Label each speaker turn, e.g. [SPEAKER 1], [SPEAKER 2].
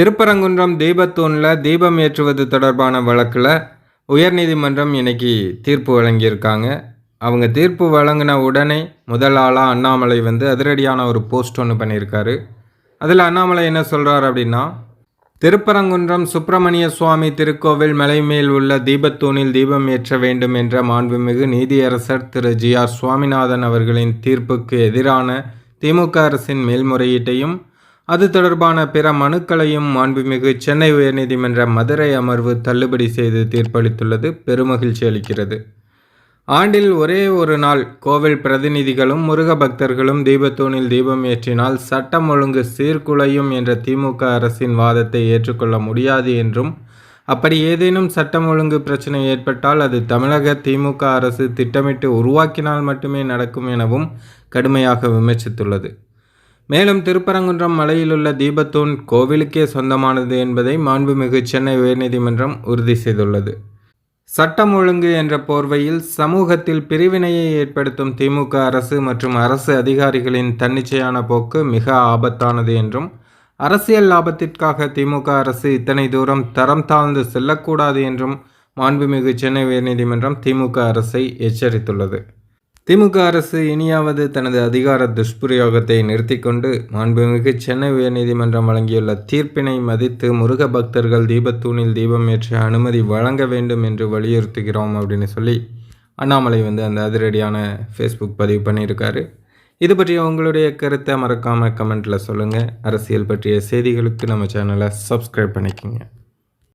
[SPEAKER 1] திருப்பரங்குன்றம் தீபத்தூணில் தீபம் ஏற்றுவது தொடர்பான வழக்கில் உயர்நீதிமன்றம் இன்னைக்கு தீர்ப்பு வழங்கியிருக்காங்க. அவங்க தீர்ப்பு வழங்கின உடனே முதல் ஆளாக அண்ணாமலை வந்து அதிரடியான ஒரு போஸ்ட் ஒன்று பண்ணியிருக்காரு. அதில் அண்ணாமலை என்ன சொல்கிறார் அப்படின்னா திருப்பரங்குன்றம் சுப்பிரமணிய சுவாமி திருக்கோவில் மலை மேல் உள்ள தீபத்தூணில் தீபம் ஏற்ற வேண்டும் என்ற மாண்புமிகு நீதியரசர் திரு. ஜி. ஆர். சுவாமிநாதன் அவர்களின் தீர்ப்புக்கு எதிரான திமுக அரசின் மேல்முறையீட்டையும் அது தொடர்பான பிற மனுக்களையும் மாண்புமிகு சென்னை உயர்நீதிமன்ற மதுரை அமர்வு தள்ளுபடி செய்து தீர்ப்பளித்துள்ளது. பெருமகிழ்ச்சி அளிக்கிறது. ஆண்டில் ஒரே ஒரு நாள் கோவில் பிரதிநிதிகளும் முருக பக்தர்களும் தீபத்தூணில் தீபம் ஏற்றினால் சட்டம் ஒழுங்கு சீர்குலையும் என்ற திமுக அரசின் வாதத்தை ஏற்றுக்கொள்ள முடியாது என்றும் அப்படி ஏதேனும் சட்டம் ஒழுங்கு பிரச்சனை ஏற்பட்டால் அது தமிழக திமுக அரசு திட்டமிட்டு உருவாக்கினால் மட்டுமே நடக்கும் எனவும் கடுமையாக விமர்சித்துள்ளது. மேலும் திருப்பரங்குன்றம் மலையிலுள்ள தீபத்தூண் கோவிலுக்கே சொந்தமானது என்பதை மாண்புமிகு சென்னை உயர்நீதிமன்றம் உறுதி செய்துள்ளது. சட்டம் ஒழுங்கு என்ற போர்வையில் சமூகத்தில் பிரிவினையை ஏற்படுத்தும் திமுக அரசு மற்றும் அரசு அதிகாரிகளின் தன்னிச்சையான போக்கு மிக ஆபத்தானது என்றும் அரசியல் லாபத்திற்காக திமுக அரசு இத்தனை தூரம் தரம் தாழ்ந்து செல்லக்கூடாது என்றும் மாண்புமிகு சென்னை உயர்நீதிமன்றம் திமுக அரசை எச்சரித்துள்ளது. திமுக அரசு இனியாவது தனது அதிகார துஷ்பிரயோகத்தை நிறுத்தி கொண்டு மாண்புமிகு சென்னை உயர்நீதிமன்றம் வழங்கியுள்ள தீர்ப்பினை மதித்து முருக பக்தர்கள் தீபத்தூணில் தீபம் ஏற்ற அனுமதி வழங்க வேண்டும் என்று வலியுறுத்துகிறோம் அப்படின்னு சொல்லி அண்ணாமலை வந்து அந்த அதிரடியான ஃபேஸ்புக் பதிவு பண்ணியிருக்காரு. இது பற்றிய உங்களுடைய கருத்தை மறக்காமல் கமெண்ட்டில் சொல்லுங்கள் அரசியல் பற்றிய செய்திகளுக்கு நம்ம சேனலை சப்ஸ்கிரைப் பண்ணிக்கோங்க.